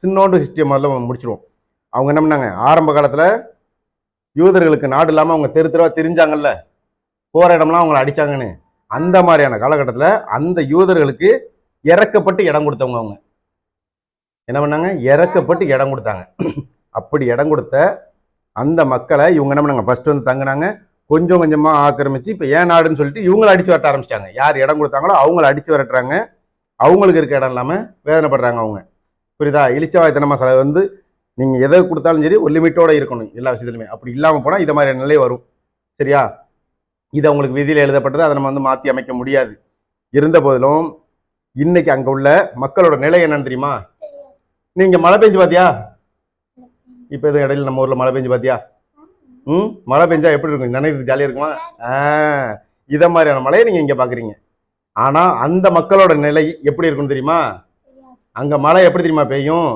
சின்னோண்டு ஹிஸ்டரியை முதல்ல முடிச்சிருவோம். அவங்க என்ன பண்ணாங்க? ஆரம்ப காலத்தில் யூதர்களுக்கு நாடு இல்லாமல் அவங்க தெரு தெருவாக தெரிஞ்சாங்கல்ல. போகிற இடம்லாம் அவங்கள அடிச்சாங்கன்னு. அந்த மாதிரியான காலகட்டத்தில் அந்த யூதர்களுக்கு இறக்கப்பட்டு இடம் கொடுத்தவங்க அவங்க. என்ன பண்ணாங்க? இறக்கப்பட்டு இடம் கொடுத்தாங்க. அப்படி இடம் கொடுத்த அந்த மக்களை இவங்க என்ன பண்ணாங்க? ஃபர்ஸ்ட் வந்து தங்கினாங்க. கொஞ்சம் கொஞ்சமாக ஆக்கிரமிச்சு இப்போ ஏன் நாடுன்னு சொல்லிட்டு இவங்களை அடித்து வரட்ட ஆரம்பிச்சிட்டாங்க. யார் இடம் கொடுத்தாங்களோ அவங்கள அடிச்சு வரட்டுறாங்க. அவங்களுக்கு இருக்க இடம் இல்லாமல் வேதனைப்படுறாங்க அவங்க. புரியுதா? இளிச்சவாய்த்தனமாக சில வந்து நீங்கள் எதை கொடுத்தாலும் சரி ஒரு லிமிட்டோட இருக்கணும் எல்லா விஷயத்துலையுமே. அப்படி இல்லாமல் போனால் இது மாதிரியான நிலை வரும். சரியா? இது அவங்களுக்கு விதியில் எழுதப்பட்டது. அதை நம்ம வந்து மாற்றி அமைக்க முடியாது. இருந்த போதிலும் இன்னைக்கு அங்கே உள்ள மக்களோட நிலை என்னன்னு தெரியுமா? நீங்கள் மழை பெஞ்சு பார்த்தியா இப்போ எதுவும் இடையில நம்ம ஊரில் மழை பெஞ்சு பார்த்தியா ம்? மழை பெஞ்சா எப்படி இருக்கும்? நினைக்கிறது ஜாலியாக இருக்குமா? ஆ. இதை மாதிரியான மழையை நீங்கள் இங்கே பார்க்குறீங்க ஆனால் அந்த மக்களோட நிலை எப்படி இருக்குன்னு தெரியுமா? அங்கே மழை எப்படி தெரியுமா பெய்யும்?